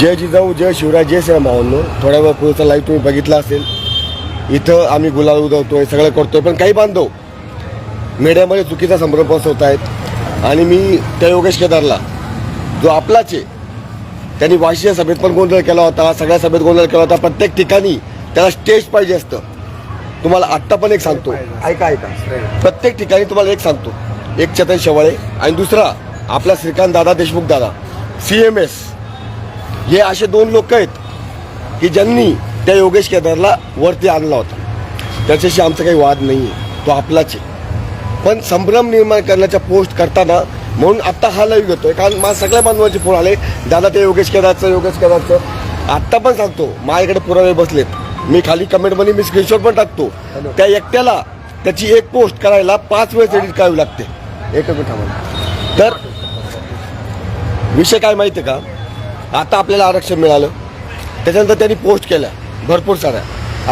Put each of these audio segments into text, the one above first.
जय जिजाऊ जय शिवराय जय श्री भावांनो थोड्या वेळ पुढचा लाईव्ह तुम्ही बघितला असेल. इथं आम्ही गुलाल उधवतोय सगळं करतोय पण काही बांधव मीडियामध्ये चुकीचा संभ्रम पसरवत आहेत. आणि मी त्या योगेश केदारला जो आपलाच आहे त्यांनी वाशीच्या सभेत पण गोंधळ केला होता सगळ्या सभेत गोंधळ केला होता प्रत्येक ठिकाणी त्याला स्टेज पाहिजे असतं. तुम्हाला आत्ता पण एक सांगतो. ऐका ऐका. प्रत्येक ठिकाणी तुम्हाला एक सांगतो. एक चेतन शेवाळे आणि दुसरा आपला श्रीकांत दादा देशमुख दादा सी एम एस हे असे दोन लोक आहेत की ज्यांनी त्या योगेश केदारला वरती आणला होता. त्याच्याशी आमचा काही वाद नाही आहे तो आपलाच आहे. पण संभ्रम निर्माण करण्याच्या पोस्ट करताना म्हणून आत्ता हा लाईव्ह घेतोय. कारण मला सगळ्या बांधवांचे फोन आले दादा ते योगेश केदारचं योगेश केदारचं. आत्ता पण सांगतो माझ्याकडे पुरावे बसलेत. मी खाली कमेंटमध्ये मी स्क्रीनशॉट पण टाकतो. त्या एकट्याला त्याची एक पोस्ट करायला पाच वेळेस एडिट करावी लागते. थांबा. तर विषय काय माहिती आहे का? आता आपल्याला आरक्षण मिळालं. त्याच्यानंतर त्यांनी पोस्ट केल्या भरपूर साऱ्या.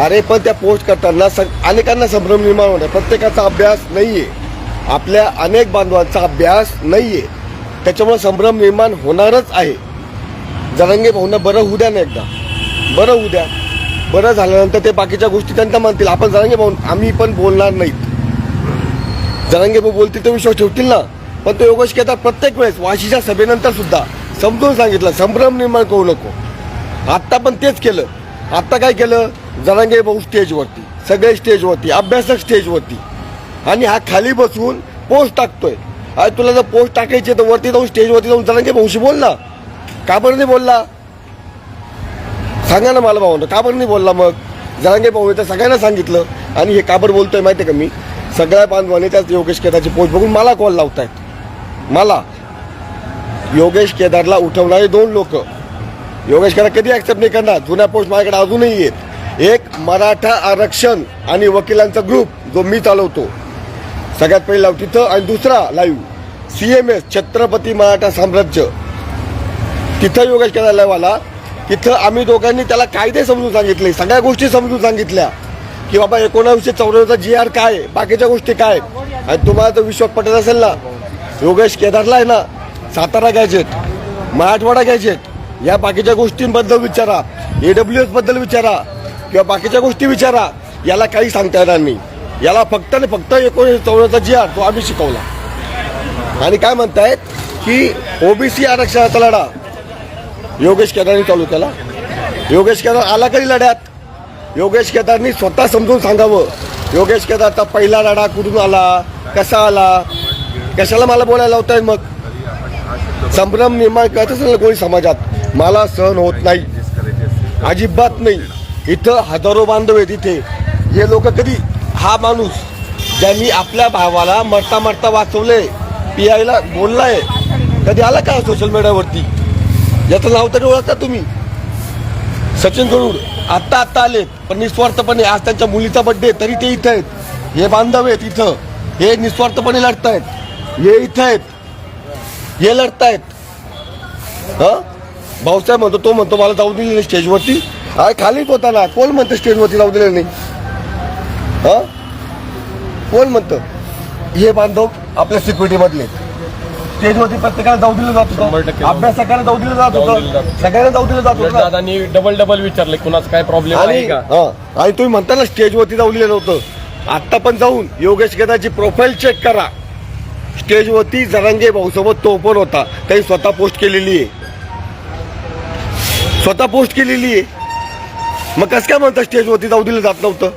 अरे पण त्या पोस्ट करताना स अनेकांना संभ्रम निर्माण होणार प्रत्येकाचा अभ्यास नाही आहे आपल्या अनेक बांधवांचा अभ्यास नाही आहे त्याच्यामुळे संभ्रम निर्माण होणारच आहे. जरंगे भाऊंना बरं होऊ द्या ना एकदा. बरं होऊ द्या. बरं झाल्यानंतर ते बाकीच्या गोष्टी त्यांना मानतील आपण जरांगे भाऊ आम्ही पण बोलणार नाहीत. जरांगे भाऊ बोलतील तर विश्वास ठेवतील ना. पण तो योगेश केदार प्रत्येक वेळेस वाशीच्या सभेनंतर सुद्धा समजून सांगितलं संभ्रम निर्माण करू नको. आत्ता पण तेच केलं. आत्ता काय केलं? जरांगे भाऊ स्टेजवरती सगळे स्टेजवरती अभ्यासक स्टेजवरती आणि हा खाली बसून पोस्ट टाकतोय. अरे तुला जर पोस्ट टाकायची तर वरती जाऊन स्टेजवरती जाऊन जरांगे भाऊशी बोल ना. का बरं नाही बोलला? सांगा ना मला भाऊ का बरं नाही बोलला मग? जरांगे भाऊ तर सगळ्यांना सांगितलं. आणि हे काबर बोलतोय माहिती आहे का मी? सगळ्या बांधवाने त्याच योगेश केदारची पोस्ट बघून मला कॉल लावतायत. मला. योगेश केदारला उठवणारे दोन लोक. योगेश केदार कधी ॲक्सेप्ट नाही करणार? जुन्या पोस्ट माझ्याकडे अजूनही आहेत. एक मराठा आरक्षण आणि वकिलांचा ग्रुप जो मी चालवतो. सगळ्यात पहिला तिथं आणि दुसरा live C M S Chhatrapati Maratha साम्राज्य. तिथं योगेश केदार लाईव्ह तिथं आम्ही दोघांनी त्याला कायदे समजून सांगितले सगळ्या गोष्टी समजून सांगितल्या. की बाबा एकोणावीसशे चौऱ्याण्णवचा जी आर काय? आहे, बाकीच्या गोष्टी काय? आणि तुम्हाला तर विश्वास पटत असेल ना योगेश केदारला आहे ना सातारा घ्यायचेत मराठवाडा आहेत या बाकीच्या गोष्टींबद्दल विचारा ए डब्ल्यू एसबद्दल विचारा किंवा बाकीच्या गोष्टी विचारा याला काही सांगता येणार नाही. याला फक्त आणि फक्त एकोणीसशे चौऱ्याचा जी आर तो आम्ही शिकवला. आणि काय म्हणतायत की ओबीसी आरक्षणाचा लढा योगेश केदारनी चालू केला. योगेश केदार आला कधी लढ्यात? योगेश केदारनी स्वतः समजून सांगावं. योगेश केदारचा पहिला लढा कुठून आला? कसा आला? कशाला मला बोलायला लावताय मग? संभ्रम निर्माण करत असेल ना कोणी समाजात मला सहन होत नाही. अजिबात नाही. इथं हजारो बांधव आहेत इथे. हे लोक कधी हा माणूस ज्यांनी आपल्या भावाला मरता मरता वाचवले पी आयला बोललाय कधी आला का सोशल मीडियावरती याचं नाव तरी ओळखता तुम्ही? सचिन गरुड आत्ता आत्ता आले पण निस्वार्थपणे आज त्यांच्या मुलीचा बड्डे तरी ते इथं आहेत. हे बांधव आहेत इथं. हे निस्वार्थपणे लढतायत. हे इथं आहेत. हे लढतायत. हा? भाऊसाहेब म्हणतो तो म्हणतो मला जाऊ दिले नाही स्टेजवरती अरे खालीच होता ना. कोण म्हणतं स्टेजवरती जाऊ दिलं नाही? हा? कोण म्हणतं? हे बांधव आपल्या सिक्युरिटी मधले स्टेजवरती प्रत्येकाला जाऊ दिलं जात होतं. टक्के. अभ्यासकाला जाऊ दिलं जात होतं. होतं. सगळ्यांना जाऊ दिलं जात होतं. दादांनी डबल डबल विचारले कुणाचा काय प्रॉब्लेम आणि आहे का? हा. आणि तुम्ही म्हणता ना स्टेजवरती जाऊ दिलं नव्हतं आता पण जाऊन योगेश केदारची प्रोफाईल चेक करा. स्टेजवरती जरांगे भाऊसोबत तो पण होता. त्यांनी स्वतः पोस्ट केलेली आहे. स्वतः पोस्ट केलेली आहे. मग कसं काय म्हणता स्टेजवरती जाऊ दिलं जात नव्हतं?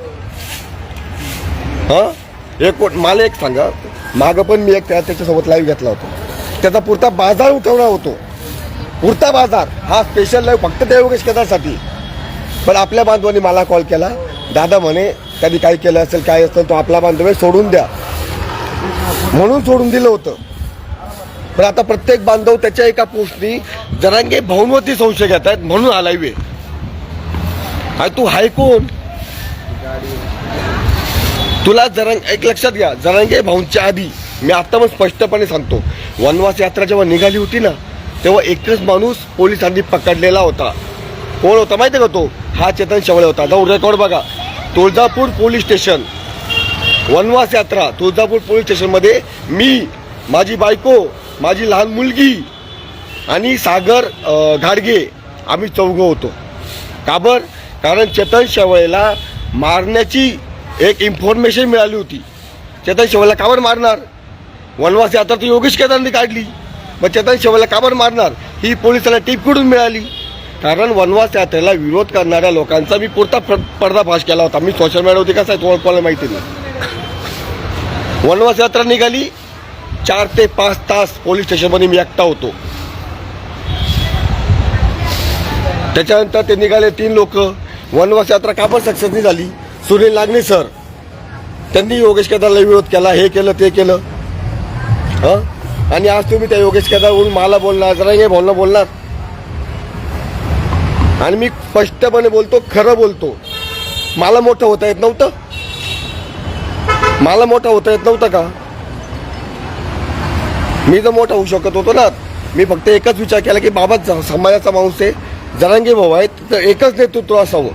हां? एक मला एक सांगा. मागं पण मी एक त्या त्याच्यासोबत लाईव्ह घेतला होता. त्याचा पुरता बाजार उठवणार होतो. पुरता बाजार. हा स्पेशल लाईव्ह फक्त त्या योगेश केदारसाठी. पण आपल्या बांधवांनी मला कॉल केला. दादा म्हणे त्यांनी काय केलं असेल काय असेल तो आपला बांधव सोडून द्या. म्हणून सोडून दिलं होतं. पण आता प्रत्येक बांधव त्याच्या एका पोस्टनी जरांगे भाऊंवरती संशय घेत आहेत म्हणून आलाय वे आणि तू हाय कोण? तुला जरांग एक लक्षात घ्या जरांगे भाऊंच्या आधी मी आता पण स्पष्टपणे सांगतो. वनवास यात्रा जेव्हा निघाली होती ना तेव्हा एकच माणूस पोलिसांनी पकडलेला होता. कोण होता माहिती आहे का तो? हा चेतन शेवळे होता. जाऊन रेकॉर्ड बघा. Tuljapur police station. वनवास यात्रा तुळजापूर पोलीस स्टेशनमध्ये मी माझी बायको माझी लहान मुलगी आणि सागर घाडगे आम्ही चौघं होतो. काबर कारण चेतन शेवळेला मारण्याची एक इन्फॉर्मेशन मिळाली होती. चेतन शेवळेला काबर मारणार? वनवास यात्रा तर योगेश केदारांनी काढली. मग चेतन शेवळेला काबर मारणार? ही पोलिसाला टीप कुठून मिळाली? कारण वनवास यात्रेला विरोध करणाऱ्या लोकांचा मी पुरता पडदाफाश केला होता. मी सोशल मीडियावरती कसा आहे तुम्हाला कोणाला माहिती नाही. वनवास यात्रा निघाली. चार ते पाच तास पोलीस स्टेशनमध्ये मी एकटा होतो. त्याच्यानंतर ते निघाले तीन लोक. वनवास यात्रा का पण सक्सेस नाही झाली. सुनील नागणे सर त्यांनी योगेश केदारला विरोध केला. हे केलं ते केलं. हं? आणि आज तुम्ही त्या योगेश केदारवरून मला बोलणार जरा हे बोलणं बोलणार. आणि मी स्पष्टपणे बोलतो खरं बोलतो. मला मोठं होता येत नव्हतं. मला मोठा होता येत नव्हतं का? मी जर मोठा होऊ शकत होतो ना. मी फक्त एकच विचार केला की बाबा ज- समाजाचा माणूस आहे जरांगे भाऊ आहेत तर एकच नेतृत्व असावं.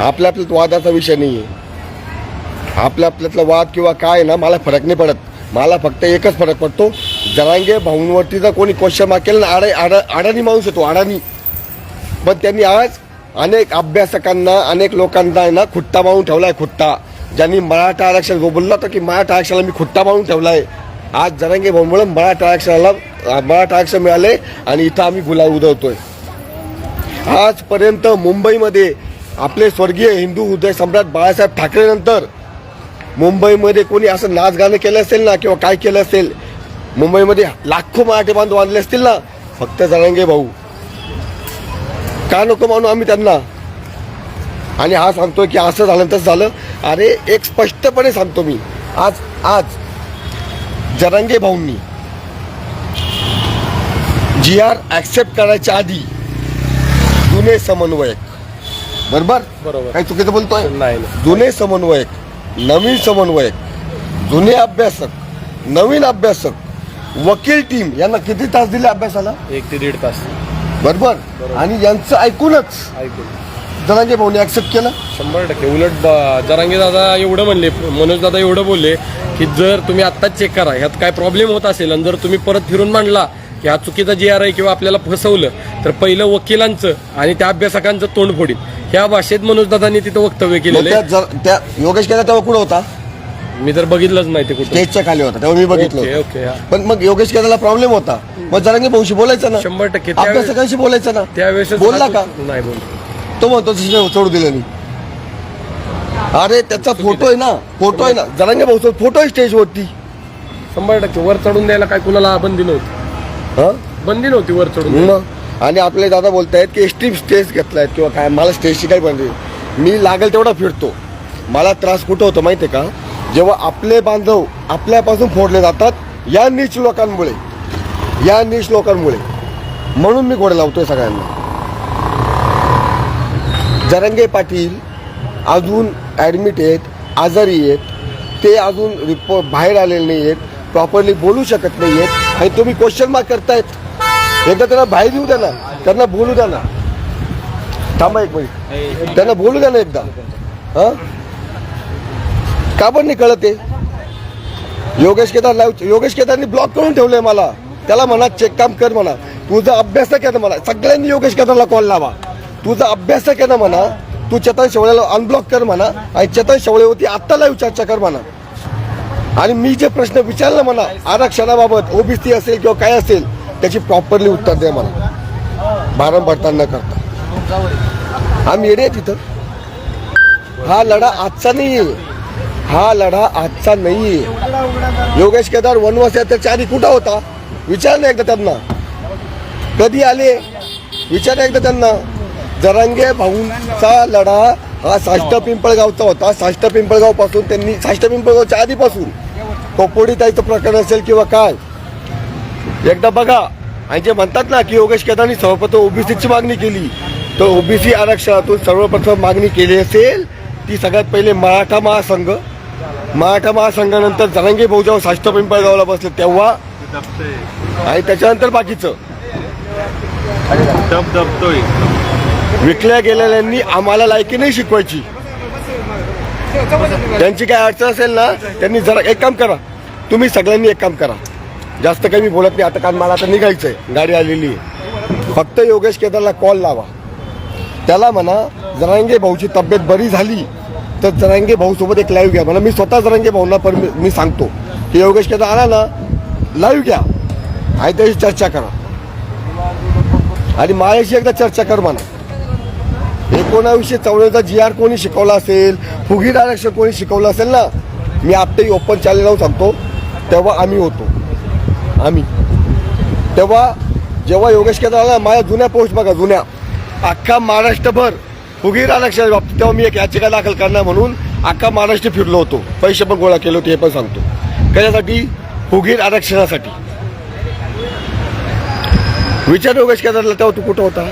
आपल्या आपल्यात वादाचा विषय नाही आहे आपल्या आपल्यातला वाद किंवा काय ना मला फरक नाही पडत. मला फक्त एकच फरक पडतो जरांगे भाऊंवरती जर कोणी क्वेश्चन मार्क केलं ना आडा आडा अडाणी माणूस येतो अडाणी पण त्यांनी आज अनेक अभ्यासकांना अनेक लोकांना आहे ना खुट्टा मारून आहे खुट्टा. ज्यांनी मराठा आरक्षण जो बोलला होता की मराठा आरक्षणाला मी खुट्टा मारून आहे आज जरांगे भाऊमुळे मराठा आरक्षणाला मराठा आरक्षण मिळाले आणि इथं आम्ही गुलाल उधळतोय. आजपर्यंत मुंबईमध्ये आपले स्वर्गीय हिंदू उदय सम्राट बाळासाहेब ठाकरे नंतर मुंबईमध्ये कोणी असं नाच गाणं केलं असेल ना किंवा काय केलं असेल मुंबईमध्ये लाखो मराठी बांधव आणले असतील ना फक्त जरांगे भाऊ. का नको मानू आम्ही त्यांना? आणि हा सांगतोय की असं झालं तसं झालं. अरे एक स्पष्टपणे सांगतो मी. आज आज जरांगे भाऊंनी जी आर ॲक्सेप्ट करायच्या आधी जुने समन्वयक बरोबर? बरोबर. काही चुकीचं बोलतोय? नाही नाही. जुने समन्वयक नवीन समन्वयक जुने अभ्यासक नवीन अभ्यासक वकील टीम यांना किती तास दिले अभ्यासाला? एक ते दीड तास. बरोबर? आणि यांचं ऐकूनच ऐकून जरांगे भाऊने ऍक्सेप्ट केलं. शंभर टक्के. उलट जरांगे दादा एवढं म्हणले मनोज दादा एवढं बोलले की जर तुम्ही आत्ताच चेक करा ह्यात काय प्रॉब्लेम होत असेल आणि जर तुम्ही परत फिरून मांडला की हा चुकीचा जी आर आहे किंवा आपल्याला फसवलं तर पहिलं वकिलांचं आणि त्या अभ्यासकांचं तोंड फोडील ह्या भाषेत मनोज दादांनी तिथं वक्तव्य केलेलं त्या आहे जर- त्या योगेश केला तेव्हा कुठं होता? मी तर बघितलंच नाही ते कुठे. स्टेजच्या खाली होता तेव्हा मी बघितलं ओके होतं. ओके हा. पण मग योगेश केदारला प्रॉब्लेम होता. मग जरांगे भाऊशी बोलायचं ना? शंभर टक्के. त्यावेळेस- अभ्यासकांशी बोलायचं ना? त्यावेळेस बोलला का? नाही बोल तो म्हणतो "शिक्षण सोडू दिलं नाही. अरे त्याचा फोटो आहे ना फोटो आहे ना जरांगे भाऊचा फोटो आहे स्टेजवरती. शंभर टक्के वर चढून द्यायला काय कुणाला बंदी नव्हती. हा? बंदी नव्हती वर चढून द्यायला. मग? आणि आपले दादा बोलतायत की एक्स्ट्रीम स्टेज घेतलायत किंवा काय मला स्टेजची काही बंदी मी लागेल तेवढा फिरतो. मला त्रास कुठं होतो माहिती आहे का? जेव्हा आपले बांधव आपल्यापासून फोडले जातात या नीच लोकांमुळे. या नीच लोकांमुळे. म्हणून मी घोडे लावतोय सगळ्यांना. जरंगे पाटील अजून ॲडमिट आहेत आजारी आहेत. ते अजून रिपोर्ट बाहेर आलेले नाही आहेत प्रॉपरली बोलू शकत नाही आहेत. आणि तुम्ही क्वेश्चन मार्क करतायत. एकदा त्यांना बाहेर येऊ द्या ना. त्यांना बोलू द्या ना. थांबा एक मिनिट त्यांना बोलू द्या ना एकदा. हां? का पण नाही कळत ते योगेश केदार लाईव्ह योगेश केदारनी ब्लॉक करून ठेवलंय मला. त्याला म्हणा चेक काम कर म्हणा. तुझा अभ्यास नाही ना सगळ्यांनी योगेश केदारला कॉल लावा. तुझा अभ्यास आहे ना म्हणा तू चेतन शेवळेला अनब्लॉक कर म्हणा आणि चेतन शेवळेवरती आत्ता लाईव्ह चर्चा कर म्हणा. आणि मी जे प्रश्न विचारला म्हणा आरक्षणाबाबत ओबीसी असेल किंवा काय असेल त्याची प्रॉपरली उत्तर द्या मला भारंभार न करता. आम्ही येडे तिथं हा लढा आजचा नाही आहे हा लढा आजचा नाही आहे योगेश केदार वनवास यात्रेच्या आधी कुठं होता? विचार ना एकदा त्यांना. कधी आले? विचार एकदा त्यांना. जरांगे भाऊंचा लढा हा साष्ट पिंपळगावचा होता. साष्ट पिंपळगावपासून त्यांनी साष्ट पिंपळगावच्या आधीपासून कोपोडी ताईचं प्रकरण असेल किंवा काय? एकदा बघा. आणि जे म्हणतात ना की योगेश केदारनी सर्वप्रथम ओबीसीची मागणी केली. तर ओबीसी आरक्षणातून सर्वप्रथम मागणी केली असेल ती सगळ्यात पहिले मराठा महासंघ. मराठा महासंघानंतर जरांगे भाऊ जेव्हा साष्ट पिंपळगावला बसले तेव्हा आणि त्याच्यानंतर बाकीचं. दब दबतोय. विकल्या गेलेल्यांनी आम्हाला लायकी नाही शिकवायची. त्यांची काय अडचण असेल ना त्यांनी जरा एक काम करा. तुम्ही सगळ्यांनी एक काम करा. जास्त काही मी बोलत नाही आता कारण मला आता निघायचंय. गाडी आलेली आहे. फक्त योगेश केदारला कॉल लावा. त्याला म्हणा जरांगे भाऊची तब्येत बरी झाली तर जरांगे भाऊसोबत एक लाईव्ह घ्या. म्हणा मी स्वतः जरांगे भाऊंना पर मी सांगतो. की योगेश केदार आला ना लाईव्ह घ्या. आहे त्याची चर्चा करा. आणि माझ्याशी एकदा चर्चा कर म्हणा. एकोणावीसशे चौऱ्याचा जी आर कोणी शिकवला असेल? फुगीर आरक्षण कोणी शिकवलं असेल ना? मी आत्ताही ओपन चॅनल लावून सांगतो. तेव्हा आम्ही होतो. आम्ही. तेव्हा जेव्हा योगेश केदार आला माझ्या जुन्या पोस्ट बघा जुन्या. अख्खा महाराष्ट्रभर फुगीर आरक्षणाच्या बाबतीत तेव्हा मी एक याचिका दाखल करणार म्हणून अख्खा महाराष्ट्र फिरलो होतो. पैसे पण गोळा केले होते हे पण सांगतो. कशासाठी? फुगीर आरक्षणासाठी विचार योगेश केदारला तेव्हा तू कुठं होता?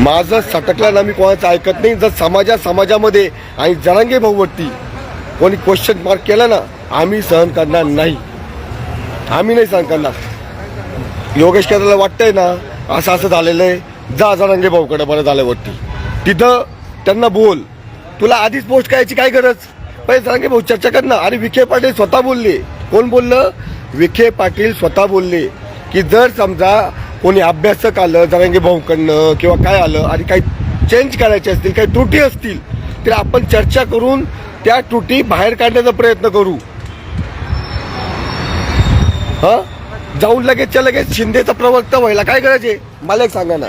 माझं सटकल्यानं ना मी कोणाचं ऐकत नाही. जर समाजा समाजामध्ये आणि जरांगे भाऊवरती कोणी क्वेश्चन मार्क केला ना आम्ही सहन करणार नाही. आम्ही नाही सहन करणार. योगेश केदारला वाटतंय ना असं असं झालेलं आहे. जा जरांगे भाऊकडे बरं झाल्यावरती तिथं त्यांना बोल. तुला आधीच पोस्ट करायची काय गरज? पहिले जरांगे भाऊ चर्चा कर ना. अरे विखे पाटील स्वतः बोलले. कोण बोललं? विखे पाटील स्वतः बोलले की जर समजा कोणी अभ्यासक आलं जरांगे भाऊकडनं किंवा काय आलं आणि काही चेंज करायचे असतील काही त्रुटी असतील तर आपण चर्चा करून त्या त्रुटी बाहेर काढण्याचा प्रयत्न करू. हां? जाऊन लगेचच्या लगेच शिंदेचा प्रवक्ता व्हायला काय करायचे आहे? मला एक सांगा ना.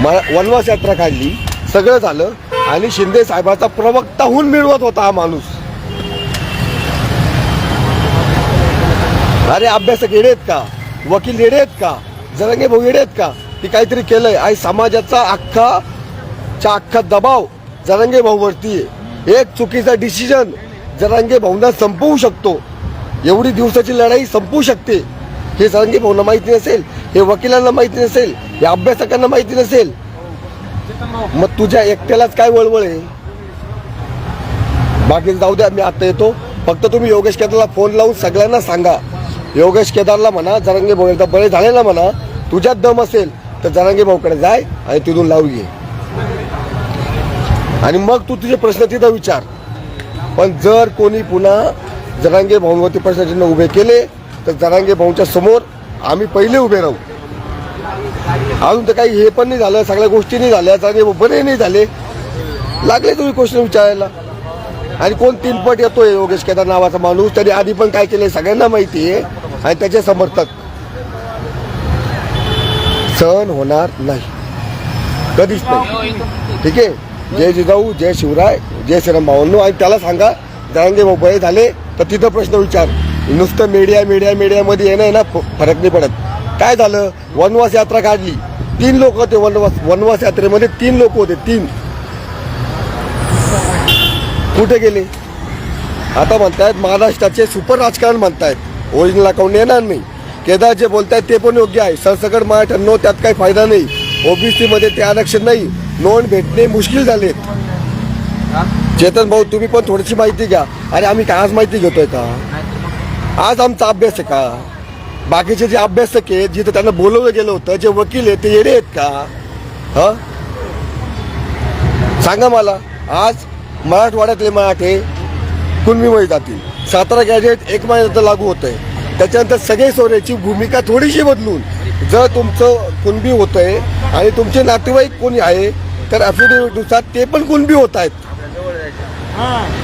मला वनवास यात्रा काढली सगळं झालं आणि शिंदे साहेबाचा प्रवक्ता होऊन मिळवत होता हा माणूस. अरे अभ्यासक येडे आहेत का? वकील येडे आहेत का? जरंगे भाऊ आहेत का? की काहीतरी केलंय. आणि समाजाचा अख्खा चा अख्खा दबाव जरंगे भाऊवरती एक चुकीचा डिसिजन जरांगे भाऊंना संपवू शकतो. एवढी दिवसाची लढाई संपवू शकते. हे जरांगे भाऊंना माहिती नसेल हे वकिलांना माहिती नसेल हे अभ्यासकांना माहिती नसेल. मग तुझ्या एकट्यालाच काय वळवळ आहे? बाकी जाऊ द्या मी आता येतो. फक्त तुम्ही योगेश केदारला फोन लावून सगळ्यांना सांगा. योगेश केदारला म्हणा जरांगे भाऊ एकदा बळे झाले ना म्हणा तुझ्यात दम असेल तर जरांगे भाऊकडे जाय आणि तिथून लावू घे. आणि मग तू तुझे प्रश्न तिथं विचार. पण जर कोणी पुन्हा जरांगे भाऊंवरती प्रश्नचिन्ह उभे केले तर जरांगे भाऊंच्या समोर आम्ही पहिले उभे राहू. अजून तर काही हे पण नाही झालं सगळ्या गोष्टी नाही झाल्या जरांगे भाऊ बरे नाही झाले. लागले तुम्ही क्वेश्चन विचारायला. आणि कोण तीनपट येतोय योगेश केदार नावाचा माणूस त्याने आधी पण काय केलंय सगळ्यांना माहिती आहे आणि त्याचे समर्थक. सहन होणार नाही. कधीच नाही. ठीक आहे? जय जिजाऊ जय शिवराय जय श्रीराम भावांनो आणि त्याला सांगा जरांगे मोबाईल झाले तर तिथं प्रश्न विचार. नुसतं मीडिया मीडिया मीडियामध्ये येणं आहे ना फ- फरक नाही पडत. काय झालं? वनवास यात्रा काढली. तीन लोक होते वनवास वनवास यात्रेमध्ये तीन लोक होते तीन. कुठे गेले? आता म्हणतायत महाराष्ट्राचे सुपर राजकारण म्हणतायत. ओरिजिनल अकाउंट येणार नाही? केदार जे बोलत आहेत ते पण योग्य आहे. सरसकट मराठ्यांनो त्यात काही फायदा नाही. ओबीसीमध्ये ते आरक्षण नाही. नोंद भेटणे मुश्किल झालेत चेतन भाऊ तुम्ही पण थोडीशी माहिती घ्या. अरे आम्ही काय आज माहिती घेतोय का? आज आमचा अभ्यास आहे का? बाकीचे जे अभ्यासक आहेत जिथं त्यांना बोलवलं गेलं होतं जे वकील आहेत ते येडे आहेत का? ह? सांगा मला. आज मराठवाड्यातले मराठे कुणबीमध्ये जातील? सातारा गॅजेट एक महिन्यात लागू होत आहे त्याच्यानंतर सगळे सोन्याची भूमिका थोडीशी बदलून जर तुमचं कुणबी होत आहे आणि तुमचे नातेवाईक कोणी आहे तर अफिडेव्हिटनुसार ते पण कुणबी होत आहेत.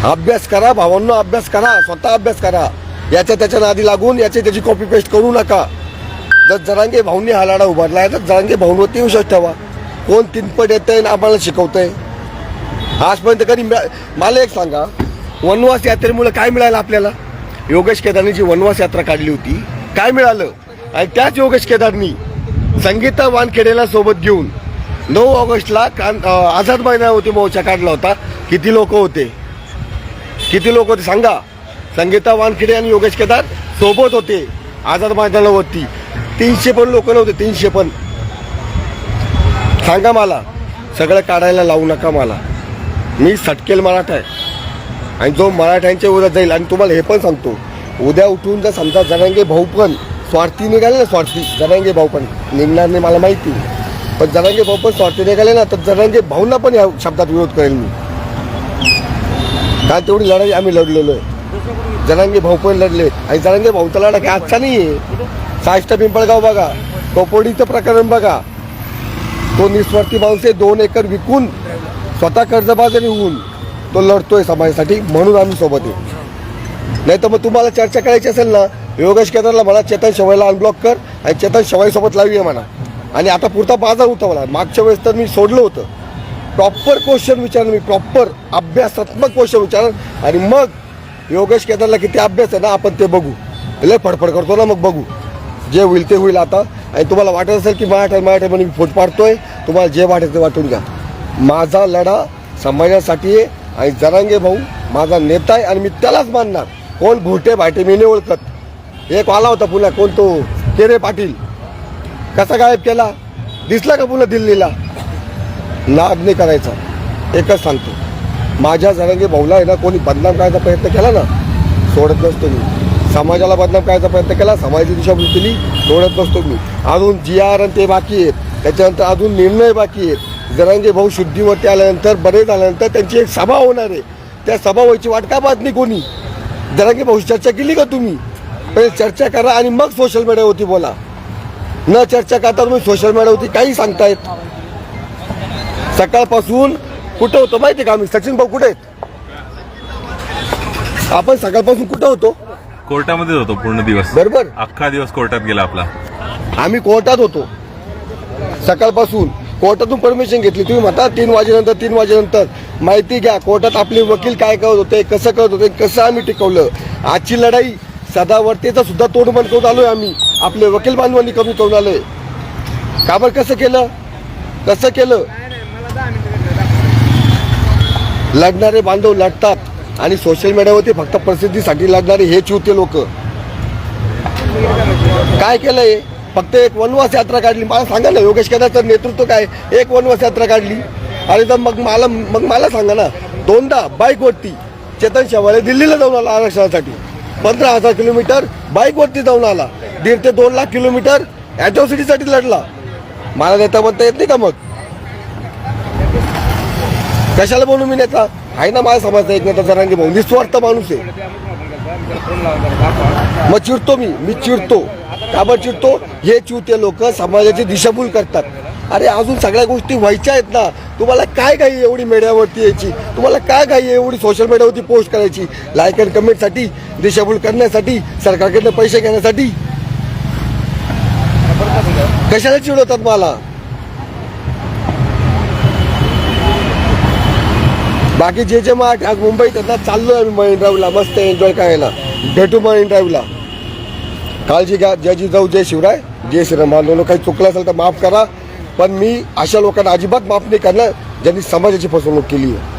अभ्यास करा भावांनो अभ्यास करा स्वतः अभ्यास करा. याच्या त्याच्या नादी लागून याची त्याची कॉपी पेस्ट करू नका. जर जरांगे भाऊंनी हा लढा उभारला आहे तर जरांगे भाऊंवरती विश्वास ठेवा. कोण तिनपट येत आणि आम्हाला शिकवतंय. आजपर्यंत कधी मला एक सांगा वनवास यात्रेमुळे काय मिळालं आपल्याला? योगेश केदारनी जी वनवास यात्रा काढली होती. काय मिळालं? आणि त्याच योगेश केदारनी संगीता वानखेडेला सोबत घेऊन नऊ ऑगस्टला कान आझाद मैदानावरती मोर्चा काढला होता. किती लोक होते? किती लोक होते सांगा. संगीता वानखेडे आणि योगेश केदार सोबत होते आझाद मैदानावरती. तीनशे पण लोक नव्हते तीनशे पण. सांगा मला सगळं काढायला लावू नका मला. मी सटकेल मराठा आहे. आणि जो मराठ्यांच्या विरोधात जाईल आणि तुम्हाला हे पण सांगतो उद्या उठून जर समजा जनांगे भाऊ पण स्वार्थी निघाले ना स्वार्थी जनांगे भाऊ पण निघणार नाही मला माहिती. पण जनांगे भाऊ पण स्वार्थी निघाले ना तर जनांगे भाऊंना पण या शब्दात विरोध करेल मी. कारण तेवढी लढाई आम्ही लढलेलो आहे. जनांगे भाऊ पण लढले. आणि जनांगे भाऊचा लढा काय आजचा नाही आहे. साष्ट पिंपळगाव बघा कोपोडीचं प्रकरण बघा. तो निस्वार्थी माणूस आहे दोन एकर विकून स्वतः कर्जबाजारी होऊन तो लढतोय समाजासाठी म्हणून आम्ही सोबत आहे नाही तर मग तुम्हाला चर्चा करायची असेल ना योगेश केदारला म्हणा चेतन शवाईला अनब्लॉक कर आणि चेतन शेवाईसोबत लावी आहे म्हणा. आणि आता पुरता बाजार होता मला मागच्या वेळेस तर मी सोडलं होतं. प्रॉपर क्वेश्चन विचारलं मी प्रॉपर अभ्यासात्मक क्वेश्चन विचारलं. आणि मग योगेश केदारला किती अभ्यास आहे ना आपण ते बघू. लय फडफड करतो ना मग बघू. जे होईल ते होईल आता. आणि तुम्हाला वाटत असेल की मराठा मराठा म्हणून मी फोट पाडतोय तुम्हाला जे वाटेल ते वाटून घ्या. माझा लढा समाजासाठी आहे. आणि जरांगे भाऊ माझा नेता आहे आणि मी त्यालाच मानणार. कोण भोटे भाटे मी नाही ओळखत. एक आला होता पुन्हा कोण तो? केरे पाटील. कसा गायब केला? दिसला का पुन्हा दिल्लीला? नाद नाही करायचा. एकच सांगतो. माझ्या जरांगे भाऊला आहे ना कोणी बदनाम करायचा प्रयत्न केला ना? सोडत नसतो मी. समाजाला बदनाम करायचा प्रयत्न केला समाजाची दिशाभूल केली सोडत नसतो मी. अजून जी आर आणि ते बाकी आहेत. त्याच्यानंतर अजून निर्णय बाकी आहेत. जरांगे भाऊ शुद्धीवरती आल्यानंतर बरे झाल्यानंतर त्यांची एक सभा होणार आहे. त्या सभा व्हायची वाट का पाहत नाही कोणी? जरांगे भाऊ चर्चा केली का तुम्ही? पहिले चर्चा करा आणि मग सोशल मीडियावरती बोला. न चर्चा करता तुम्ही सोशल मीडियावरती काही सांगतायत. सकाळपासून कुठं होतो माहिती का आम्ही? सचिन भाऊ कुठे आहेत? आपण सकाळपासून कुठं होतो? कोर्टामध्येच होतो पूर्ण दिवस. बरोबर. अख्खा दिवस कोर्टात गेला आपला. आम्ही कोर्टात होतो. सकाळपासून कोर्टातून परमिशन घेतली. तुम्ही म्हणता तीन वाजेनंतर तीन वाजेनंतर. माहिती घ्या कोर्टात आपले वकील काय करत होते कसं करत होते कसं आम्ही टिकवलं. आजची लढाई सदावर्तीचं सुद्धा तोड बंद करून आलोय आम्ही. आपले वकील बांधवांनी कमी करून आलोय. का बरं कसं केलं? कसं केलं? लढणारे बांधव लढतात आणि सोशल मीडियावरती फक्त प्रसिद्धीसाठी लढणारे हेच होते लोक. काय केलंय? फक्त एक वनवास यात्रा काढली. मला सांगा ना योगेश केदारचं नेतृत्व काय? एक वनवास यात्रा काढली. आणि तर मग मला मग मला सांगा ना दोनदा बाईकवरती चेतन शेवाळे दिल्लीला जाऊन आला आरक्षणासाठी. पंधरा हजार किलोमीटर बाईकवरती जाऊन आला. दीड ते दोन लाख किलोमीटर ॲट्रॉसिटीसाठी लढला. मला नेता म्हणता येत नाही का मग? कशाला बोलू मी नेता? आहे ना माझा समाजचा एक नेता जरांगे भाऊ. निस्वार्थ माणूस आहे. मग चिडतो मी. मी चिडतो. का चिडतो हे चिवते लोक समाजाची दिशाभूल करतात. अरे अजून सगळ्या गोष्टी व्हायच्या आहेत ना. तुम्हाला काय घाई एवढी मीडियावरती यायची? तुम्हाला काय घाई एवढी सोशल मीडियावरती पोस्ट करायची? लाईक अँड कमेंटसाठी दिशाभूल करण्यासाठी सरकारकडनं पैसे घेण्यासाठी? कशाला चिडवतात मला? बाकी जे जे मग आज मुंबईत आता आहे आम्ही मरीन ड्राईव्हला मस्त एन्जॉय करायला. भेटू मरीन ड्राईव्हला काळजी घ्या जय जाऊ जय शिवराय जय श्रीराम. आंदोलन काही चुकलं असेल तर माफ करा पण मी अशा लोकांना अजिबात माफ नाही करणार ज्यांनी समाजाची फसवणूक केली आहे.